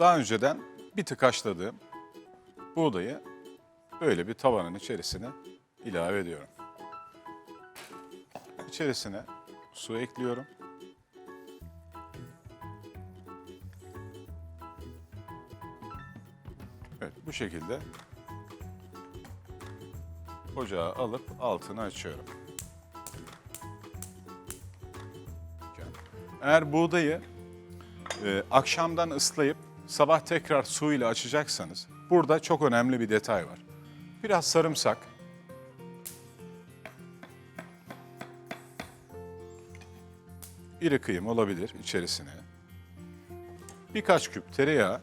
Daha önceden bir tık haşladığım buğdayı böyle bir tavanın içerisine ilave ediyorum. İçerisine su ekliyorum. Evet bu şekilde ocağı alıp altını açıyorum. Eğer buğdayı e, akşamdan ıslayıp sabah tekrar su ile açacaksanız burada çok önemli bir detay var. Biraz sarımsak, iri kıyım olabilir içerisine. Birkaç küp tereyağı,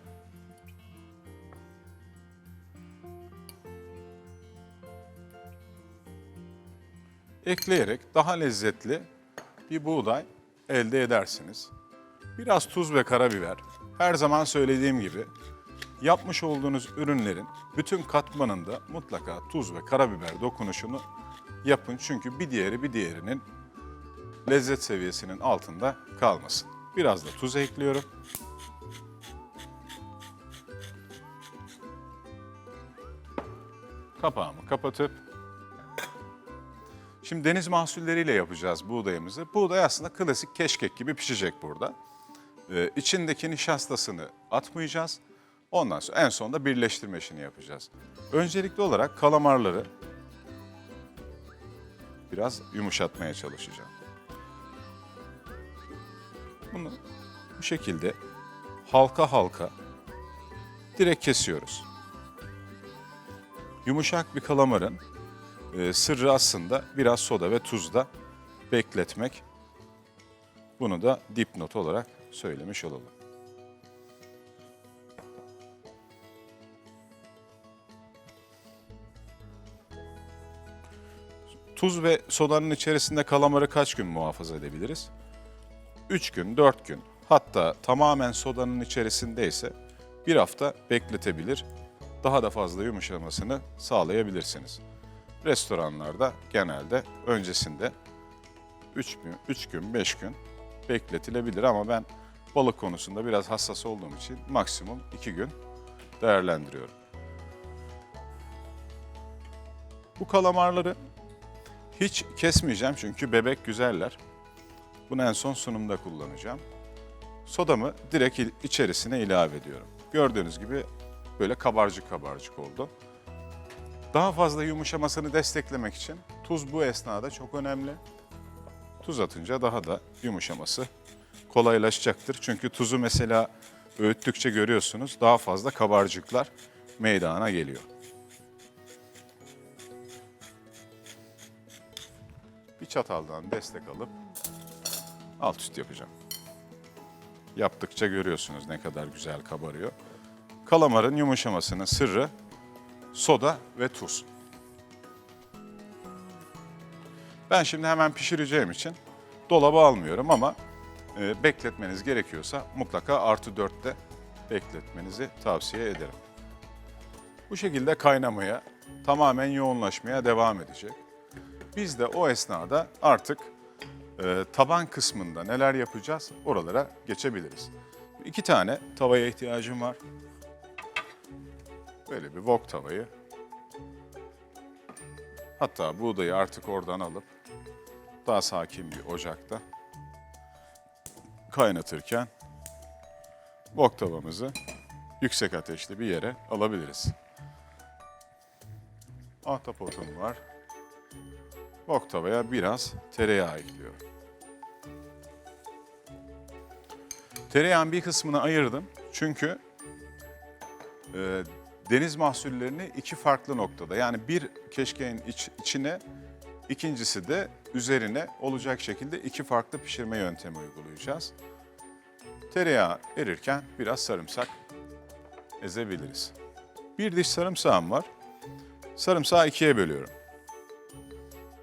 ekleyerek daha lezzetli bir buğday elde edersiniz. Biraz tuz ve karabiber. Her zaman söylediğim gibi yapmış olduğunuz ürünlerin bütün katmanında mutlaka tuz ve karabiber dokunuşunu yapın. Çünkü bir diğeri bir diğerinin lezzet seviyesinin altında kalmasın. Biraz da tuz ekliyorum. Kapağımı kapatıp Şimdi deniz mahsulleriyle yapacağız buğdayımızı. Buğday aslında klasik keşkek gibi pişecek burada. Ee, içindeki nişastasını atmayacağız. Ondan sonra en sonunda birleştirme işini yapacağız. Öncelikli olarak kalamarları biraz yumuşatmaya çalışacağım. Bunu bu şekilde halka halka direkt kesiyoruz. Yumuşak bir kalamarın e, sırrı aslında biraz soda ve tuzda bekletmek. Bunu da dipnot olarak söylemiş olalım. Tuz ve sodanın içerisinde kalamarı kaç gün muhafaza edebiliriz? 3 gün, 4 gün. Hatta tamamen sodanın içerisindeyse bir hafta bekletebilir. Daha da fazla yumuşamasını sağlayabilirsiniz. Restoranlarda genelde öncesinde 3 gün, 3 gün, 5 gün bekletilebilir ama ben balık konusunda biraz hassas olduğum için maksimum 2 gün değerlendiriyorum. Bu kalamarları hiç kesmeyeceğim çünkü bebek güzeller. Bunu en son sunumda kullanacağım. Sodamı direkt içerisine ilave ediyorum. Gördüğünüz gibi böyle kabarcık kabarcık oldu. Daha fazla yumuşamasını desteklemek için tuz bu esnada çok önemli. Tuz atınca daha da yumuşaması kolaylaşacaktır. Çünkü tuzu mesela öğüttükçe görüyorsunuz daha fazla kabarcıklar meydana geliyor. Bir çataldan destek alıp alt üst yapacağım. Yaptıkça görüyorsunuz ne kadar güzel kabarıyor. Kalamarın yumuşamasının sırrı soda ve tuz. Ben şimdi hemen pişireceğim için dolaba almıyorum ama e, bekletmeniz gerekiyorsa mutlaka artı dörtte bekletmenizi tavsiye ederim. Bu şekilde kaynamaya, tamamen yoğunlaşmaya devam edecek. Biz de o esnada artık e, taban kısmında neler yapacağız oralara geçebiliriz. İki tane tavaya ihtiyacım var. Böyle bir wok tavayı. Hatta buğdayı artık oradan alıp daha sakin bir ocakta kaynatırken wok tavamızı yüksek ateşli bir yere alabiliriz. Ahtapotum var. Wok tavaya biraz tereyağı ekliyorum. Tereyağın bir kısmını ayırdım çünkü e, deniz mahsullerini iki farklı noktada yani bir keşkeğin iç, içine ikincisi de üzerine olacak şekilde iki farklı pişirme yöntemi uygulayacağız. Tereyağı erirken biraz sarımsak ezebiliriz. Bir diş sarımsağım var. Sarımsağı ikiye bölüyorum.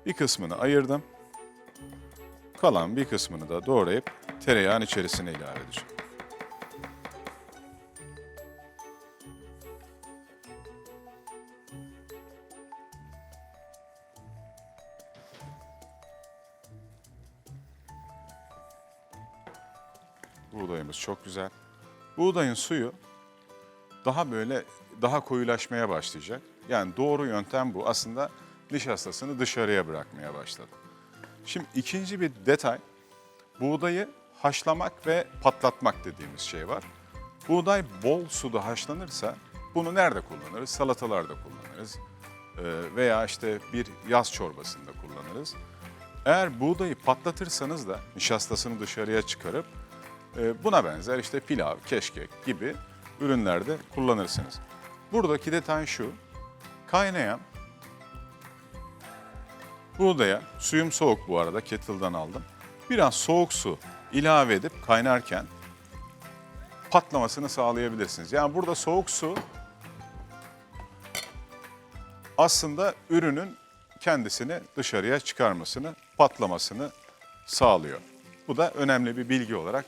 Bir kısmını ayırdım. Kalan bir kısmını da doğrayıp tereyağın içerisine ilave edeceğim. Buğdayımız çok güzel. Buğdayın suyu daha böyle daha koyulaşmaya başlayacak. Yani doğru yöntem bu. Aslında nişastasını dışarıya bırakmaya başladı. Şimdi ikinci bir detay, buğdayı haşlamak ve patlatmak dediğimiz şey var. Buğday bol suda haşlanırsa bunu nerede kullanırız? Salatalarda kullanırız Ee, veya işte bir yaz çorbasında kullanırız. Eğer buğdayı patlatırsanız da nişastasını dışarıya çıkarıp e, buna benzer işte pilav, keşkek gibi ürünlerde kullanırsınız. Buradaki detay şu, kaynayan buğdaya, suyum soğuk bu arada kettle'dan aldım. Biraz soğuk su ilave edip kaynarken patlamasını sağlayabilirsiniz. Yani burada soğuk su aslında ürünün kendisini dışarıya çıkarmasını, patlamasını sağlıyor. Bu da önemli bir bilgi olarak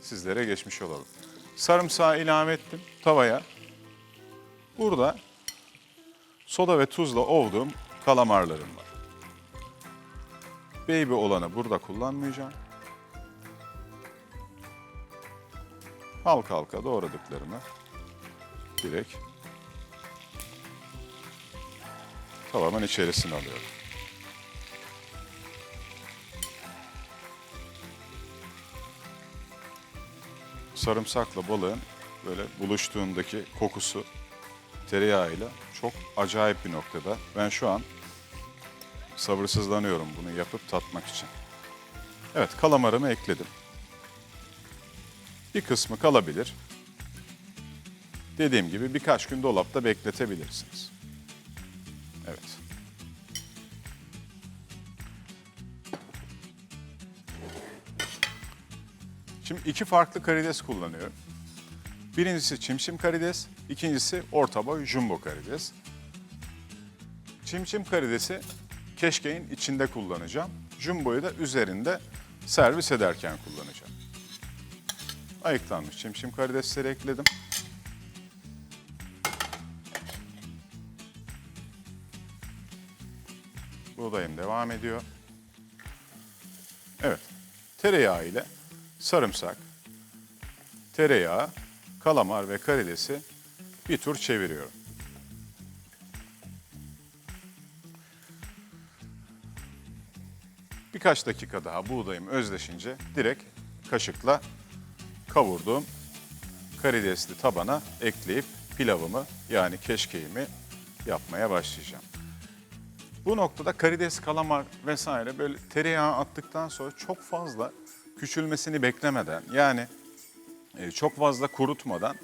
sizlere geçmiş olalım. Sarımsağı ilave ettim tavaya. Burada soda ve tuzla ovduğum kalamarlarım var. Baby olanı burada kullanmayacağım. Halka halka doğradıklarımı direkt tavamın içerisine alıyorum. Sarımsakla balığın böyle buluştuğundaki kokusu tereyağıyla çok acayip bir noktada. Ben şu an sabırsızlanıyorum bunu yapıp tatmak için. Evet kalamarımı ekledim. Bir kısmı kalabilir. Dediğim gibi birkaç gün dolapta bekletebilirsiniz. Evet. Şimdi iki farklı karides kullanıyorum. Birincisi çimçim karides, ikincisi orta boy jumbo karides. Çimçim karidesi keşkeğin içinde kullanacağım. Jumbo'yu da üzerinde servis ederken kullanacağım. Ayıklanmış çimçim karidesleri ekledim. Buğdayım devam ediyor. Evet. Tereyağı ile sarımsak, tereyağı, kalamar ve karidesi bir tur çeviriyorum. Birkaç dakika daha buğdayım özleşince direkt kaşıkla kavurduğum karidesli tabana ekleyip pilavımı yani keşkeğimi yapmaya başlayacağım. Bu noktada karides, kalamar vesaire böyle tereyağı attıktan sonra çok fazla küçülmesini beklemeden yani e, çok fazla kurutmadan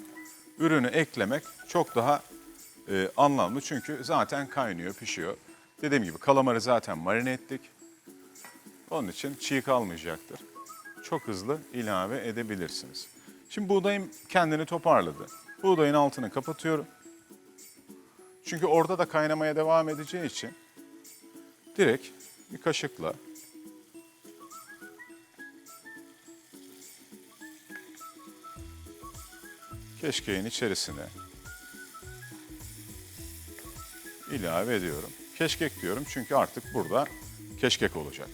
ürünü eklemek çok daha e, anlamlı. Çünkü zaten kaynıyor, pişiyor. Dediğim gibi kalamarı zaten marine ettik. Onun için çiğ kalmayacaktır. Çok hızlı ilave edebilirsiniz. Şimdi buğdayım kendini toparladı. Buğdayın altını kapatıyorum. Çünkü orada da kaynamaya devam edeceği için direkt bir kaşıkla keşkeğin içerisine ilave ediyorum. Keşkek diyorum çünkü artık burada keşkek olacak.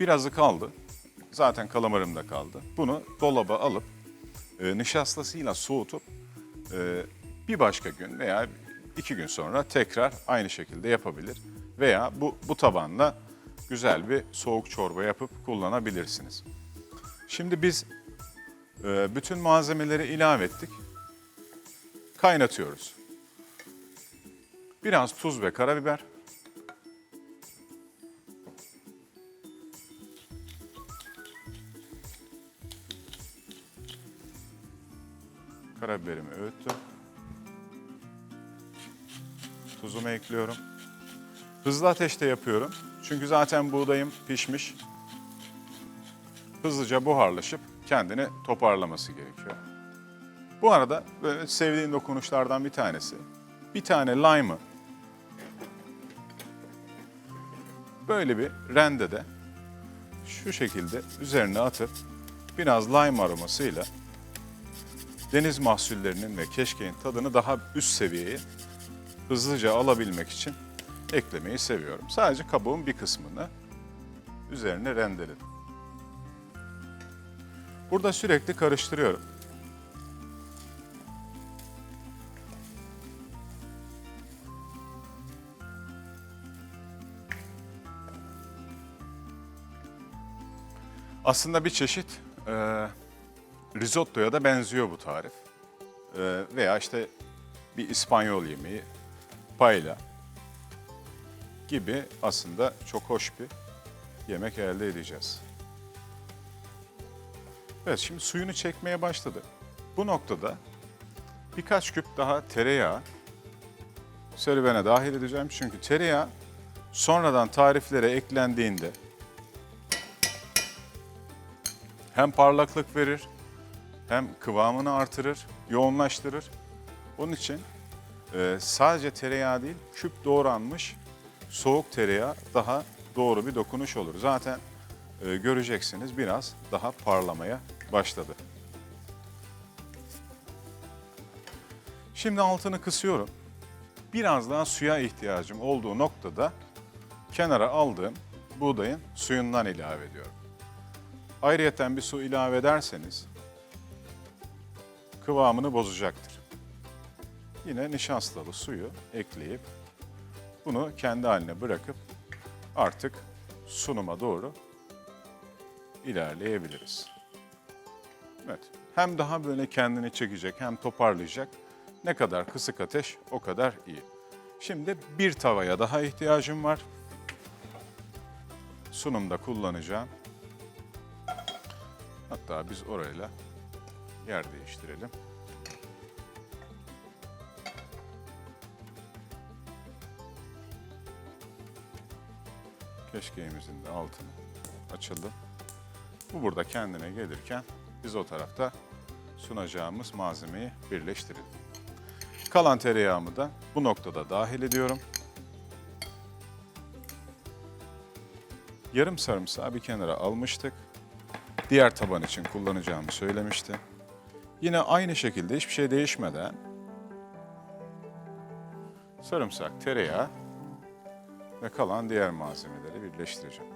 Birazı kaldı. Zaten kalamarım da kaldı. Bunu dolaba alıp e, nişastasıyla soğutup e, bir başka gün veya iki gün sonra tekrar aynı şekilde yapabilir. Veya bu, bu tabanla güzel bir soğuk çorba yapıp kullanabilirsiniz. Şimdi biz e, bütün malzemeleri ilave ettik. Kaynatıyoruz. Biraz tuz ve karabiber. Karabiberimi öğüttüm. Tuzumu ekliyorum. Hızlı ateşte yapıyorum. Çünkü zaten buğdayım pişmiş. Hızlıca buharlaşıp kendini toparlaması gerekiyor. Bu arada sevdiğim dokunuşlardan bir tanesi. Bir tane lime'ı böyle bir rendede şu şekilde üzerine atıp biraz lime aromasıyla deniz mahsullerinin ve keşkeğin tadını daha üst seviyeye hızlıca alabilmek için eklemeyi seviyorum. Sadece kabuğun bir kısmını üzerine rendeledim. Burada sürekli karıştırıyorum. Aslında bir çeşit e, risottoya da benziyor bu tarif. E, veya işte bir İspanyol yemeği, paella gibi aslında çok hoş bir yemek elde edeceğiz. Evet şimdi suyunu çekmeye başladı. Bu noktada birkaç küp daha tereyağı serüvene dahil edeceğim. Çünkü tereyağı sonradan tariflere eklendiğinde hem parlaklık verir hem kıvamını artırır, yoğunlaştırır. Onun için e, sadece tereyağı değil, küp doğranmış soğuk tereyağı daha doğru bir dokunuş olur. Zaten e, göreceksiniz biraz daha parlamaya başladı. Şimdi altını kısıyorum. Biraz daha suya ihtiyacım olduğu noktada kenara aldığım buğdayın suyundan ilave ediyorum. Ayrıyeten bir su ilave ederseniz kıvamını bozacaktır. Yine nişastalı suyu ekleyip bunu kendi haline bırakıp artık sunuma doğru ilerleyebiliriz. Evet. Hem daha böyle kendini çekecek hem toparlayacak. Ne kadar kısık ateş o kadar iyi. Şimdi bir tavaya daha ihtiyacım var. Sunumda kullanacağım. Hatta biz orayla yer değiştirelim. Keşkeğimizin de altını açıldı. Bu burada kendine gelirken biz o tarafta sunacağımız malzemeyi birleştirelim. Kalan tereyağımı da bu noktada dahil ediyorum. Yarım sarımsağı bir kenara almıştık. Diğer taban için kullanacağımı söylemiştim. Yine aynı şekilde hiçbir şey değişmeden sarımsak, tereyağı ve kalan diğer malzemeleri birleştireceğim.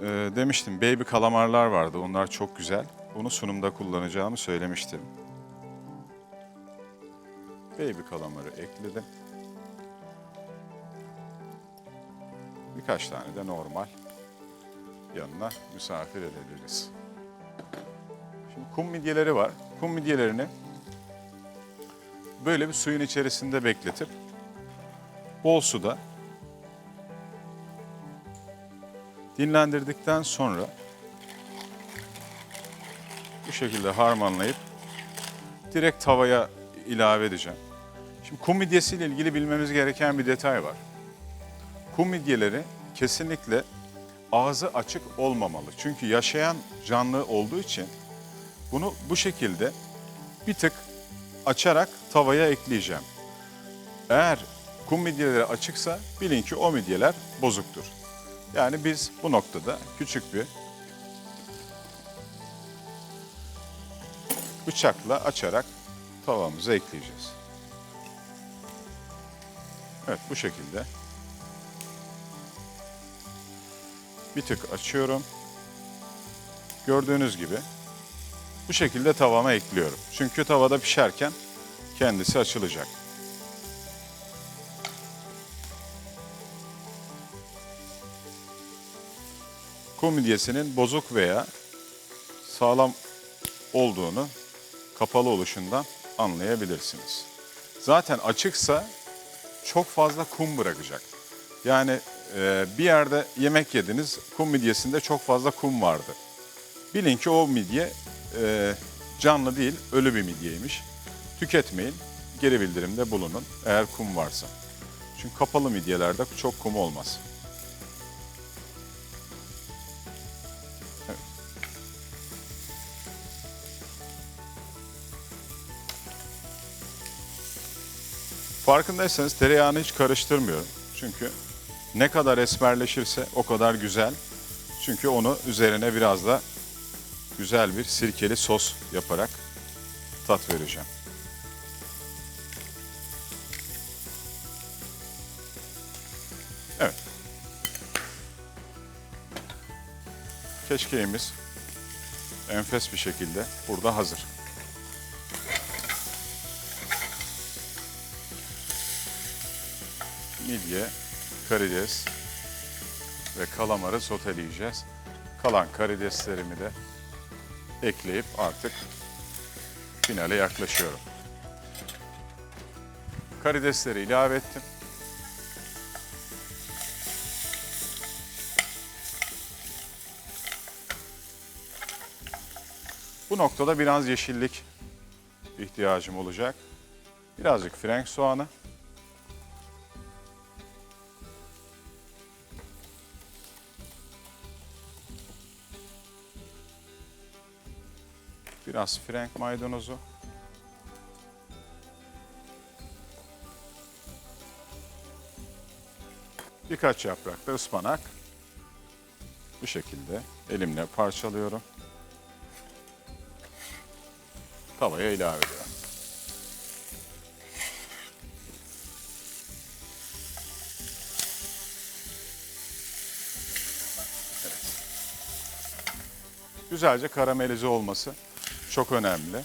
Ee, demiştim baby kalamarlar vardı. Onlar çok güzel. Bunu sunumda kullanacağımı söylemiştim. Baby kalamarı ekledim. Birkaç tane de normal yanına misafir edebiliriz. Şimdi kum midyeleri var. Kum midyelerini böyle bir suyun içerisinde bekletip bol suda dinlendirdikten sonra bu şekilde harmanlayıp direkt tavaya ilave edeceğim. Şimdi kum midyesi ile ilgili bilmemiz gereken bir detay var. Kum midyeleri kesinlikle ağzı açık olmamalı. Çünkü yaşayan canlı olduğu için bunu bu şekilde bir tık açarak tavaya ekleyeceğim. Eğer kum midyeleri açıksa bilin ki o midyeler bozuktur. Yani biz bu noktada küçük bir bıçakla açarak tavamıza ekleyeceğiz. Evet bu şekilde. Bir tık açıyorum. Gördüğünüz gibi bu şekilde tavama ekliyorum. Çünkü tavada pişerken kendisi açılacak. Kum midyesinin bozuk veya sağlam olduğunu kapalı oluşundan anlayabilirsiniz. Zaten açıksa çok fazla kum bırakacak. Yani e, bir yerde yemek yediniz, kum midyesinde çok fazla kum vardı. Bilin ki o midye e, canlı değil, ölü bir midyeymiş. Tüketmeyin, geri bildirimde bulunun eğer kum varsa. Çünkü kapalı midyelerde çok kum olmaz. Farkındaysanız tereyağını hiç karıştırmıyorum. Çünkü ne kadar esmerleşirse o kadar güzel. Çünkü onu üzerine biraz da güzel bir sirkeli sos yaparak tat vereceğim. Evet. Keşkeğimiz enfes bir şekilde burada hazır. Midye, karides ve kalamarı soteleyeceğiz. Kalan karideslerimi de ekleyip artık finale yaklaşıyorum. Karidesleri ilave ettim. Bu noktada biraz yeşillik ihtiyacım olacak. Birazcık frenk soğanı. Biraz frenk maydanozu. Birkaç yaprak da ıspanak. Bu şekilde elimle parçalıyorum. Tavaya ilave ediyorum. Evet. Güzelce karamelize olması çok önemli.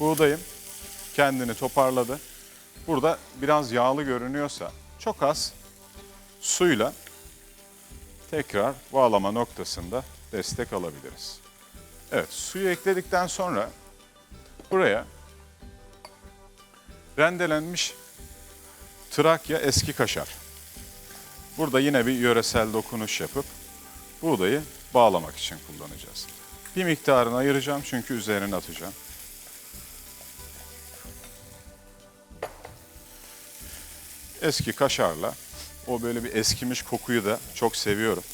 Buğdayım kendini toparladı. Burada biraz yağlı görünüyorsa çok az suyla tekrar bağlama noktasında destek alabiliriz. Evet, suyu ekledikten sonra buraya rendelenmiş Trakya eski kaşar. Burada yine bir yöresel dokunuş yapıp buğdayı bağlamak için kullanacağız. Bir miktarını ayıracağım çünkü üzerine atacağım. Eski kaşarla o böyle bir eskimiş kokuyu da çok seviyorum.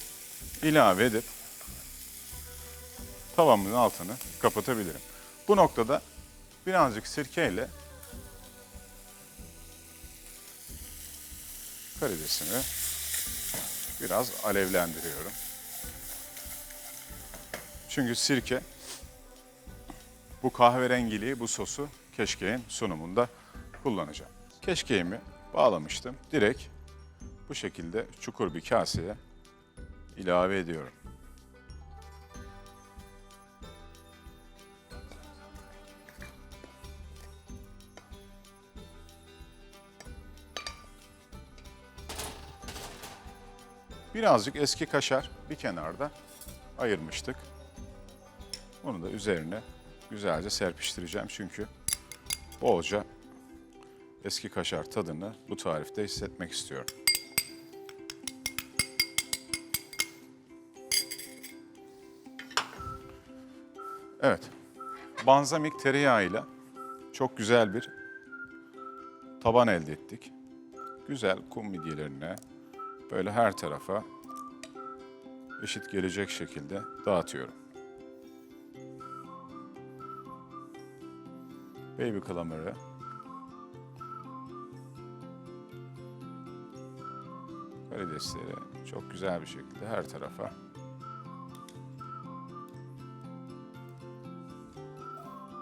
İlave edip tavamın altını kapatabilirim. Bu noktada birazcık sirkeyle karidesimi biraz alevlendiriyorum. Çünkü sirke bu kahverengiliği, bu sosu keşkeğin sunumunda kullanacağım. Keşkeğimi bağlamıştım. Direkt bu şekilde çukur bir kaseye ilave ediyorum. Birazcık eski kaşar bir kenarda ayırmıştık. Bunu da üzerine güzelce serpiştireceğim çünkü bolca eski kaşar tadını bu tarifte hissetmek istiyorum. Evet, balzamik tereyağıyla çok güzel bir taban elde ettik. Güzel kum midyelerine böyle her tarafa eşit gelecek şekilde dağıtıyorum. Baby kalamarı. Karidesleri çok güzel bir şekilde her tarafa.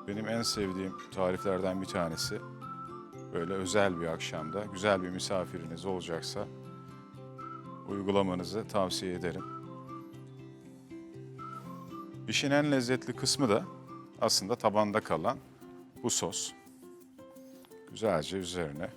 Benim en sevdiğim tariflerden bir tanesi. Böyle özel bir akşamda güzel bir misafiriniz olacaksa uygulamanızı tavsiye ederim. İşin en lezzetli kısmı da aslında tabanda kalan bu sos. Güzelce üzerine